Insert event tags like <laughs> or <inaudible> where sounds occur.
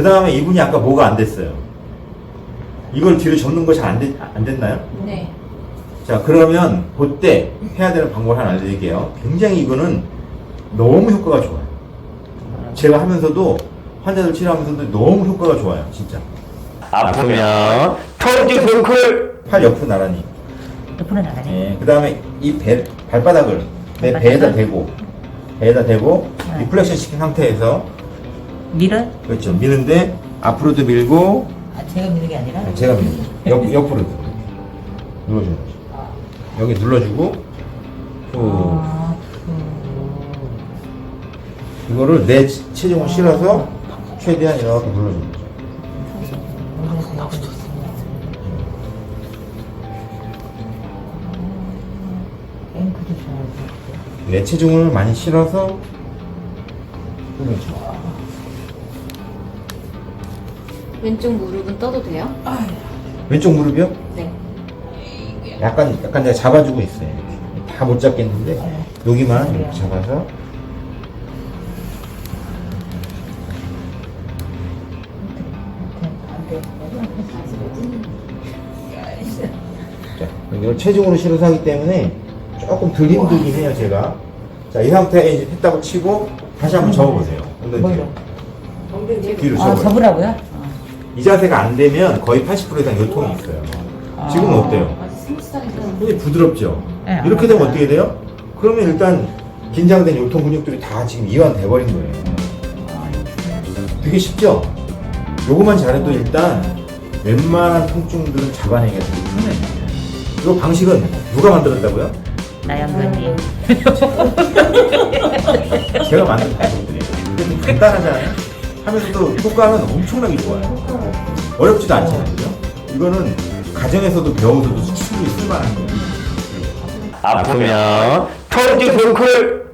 그 다음에 이분이 아까 뭐가 안 됐어요? 이걸 뒤로 접는 거잘안안 됐나요? 네. 자, 그러면 그때 해야 되는 방법을 하나 알려드릴게요. 굉장히 이거는 너무 효과가 좋아요. 제가 하면서도 환자들 치료하면서도 너무 효과가 좋아요, 진짜. 아프면 뭉클 팔 옆으로 나란히. 옆으로 나가네. 예, 그 다음에 이 배, 발바닥을 내 발바닥을? 배에다 대고, 배에다 대고, 네. 리플렉션 시킨 상태에서, 밀어? 그렇죠. 미는데, 앞으로도 밀고, 아, 제가 미는 게 아니라? 제가 밀고, 옆, 옆으로도. 눌러주는 거죠. 여기 눌러주고, 후. 아, 이거를 내 체- 체중을 실어서 최대한 이렇게 눌러주는 거죠. 앵크도. 내 체중을 많이 실어서 그렇죠. 왼쪽 무릎은 떠도 돼요? 왼쪽 무릎이요? 네. 약간 약간 내가 잡아주고 있어요. 다 못 잡겠는데 여기만 이렇게 잡아서 자 이걸 체중으로 실어서 하기 때문에 조금 덜 힘들긴 해요 제가. 자 이 상태에 이제 했다고 치고 다시 한번 접어보세요. 엉덩이 뒤로. 뒤로 아, 접어요. 접으라고요? 아. 이 자세가 안 되면 거의 80% 이상 요통이 있어요. 지금은 어때요? 손이 부드럽죠? 네, 이렇게 안 되면. 어떻게 돼요? 그러면 일단 긴장된 요통 근육들이 다 지금 이완돼 버린 거예요. 되게 쉽죠? 요거만 잘해도 일단 웬만한 통증들은 잡아내기가 되게 편해요. 이거 방식은 누가 만들었다고요? 나양근님. 제가 만든 방식들이에요. 근데 <laughs> 간단하잖아요? 하면서도 효과는 엄청나게 좋아요. 어렵지도 않잖아요. 이거는 가정에서도 배워서도 충분히 쓸만한 거예요. 아프면 통증 뭉클